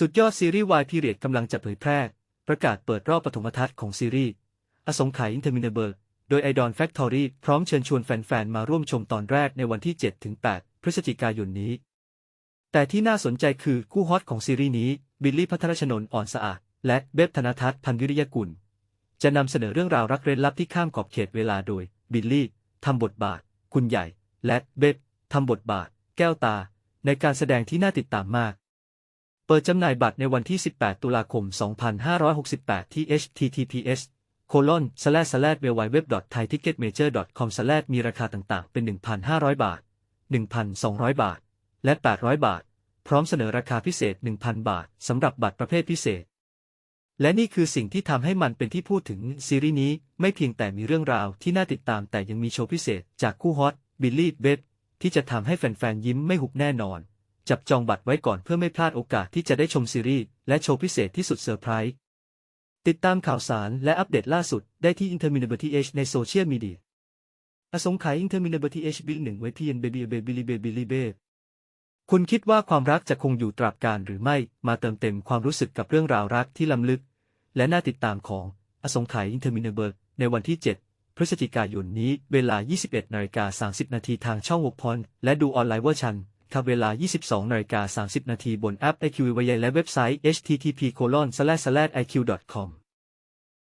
สุดยอดซีรีส์วายพีเรียดกำลังจะเผยแพร่ ประกาศเปิดรอบปฐมทัศน์ของซีรีส์ อสงไขยอินเทอร์มินเบิร์โดยไอดอนแฟคทอรี่พร้อมเชิญชวนแฟน ๆ มาร่วมชมตอนแรกในวันที่ 7-8 พฤศจิกายนนี้ แต่ที่น่าสนใจคือคู่ฮอตของซีรีส์นี้ บิลลี่พัทรชนน์อ่อนสะอาด และเบบธนทัศน์พันวิริยกุล จะนำเสนอเรื่องราวรักเร้นลับที่ข้ามขอบเขตเวลาโดย บิลลี่ทำบทบาท คุณใหญ่ และเบบทำบทบาท แก้วตา ในการแสดงที่น่าติดตามมาก เปิดจำหน่ายบัตรในวันที่ 18 ตุลาคม 2568 ที่ https c o l o n s l a s l a w w w t h a i t i c k e t m a j o r c o m s l a มีราคาต่างๆ เป็น 1,500 บาท 1,200 บาท และ 800 บาท พร้อมเสนอราคาพิเศษ 1,000 บาท สำหรับบัตรประเภทพิเศษ และนี่คือสิ่งที่ทำให้มันเป็นที่พูดถึงซีรีส์นี้ไม่เพียงแต่มีเรื่องราวที่น่าติดตามแต่ยังมีโชว์พิเศษจากคู่ฮอตบิลลี่เบฟที่จะทำให้แฟนๆยิ้มไม่หุบแน่นอน จับจองบัตรไว้ก่อนเพื่อไม่พลาดโอกาสที่จะได้ชมซีรีส์และโชว์พิเศษที่สุดเซอร์ไพรส์ ติดตามข่าวสารและอัปเดตล่าสุดได้ที่ Interminability H ในโซเชียลมีเดีย อสงไขย Interminability H บิลหนึ่งไว้เพียนเบบีเบบิลิเบบิลิเบคุณคิดว่าความรักจะคงอยู่ตราบกาลหรือไม่ มาเติมเต็มความรู้สึกกับเรื่องราวรักที่ล้ำลึก และน่าติดตามของ อสงไขย Interminable ในวันที่ 7 พฤศจิกายนนี้ เวลา 21นาฬิกา30นาทีทางช่องวกพรและดูออนไลน์เวอร์ชัน ครับเวลา 22นาฬิกา30 นาทีบนแอป IQ วิยและเว็บไซต์ http://iq.com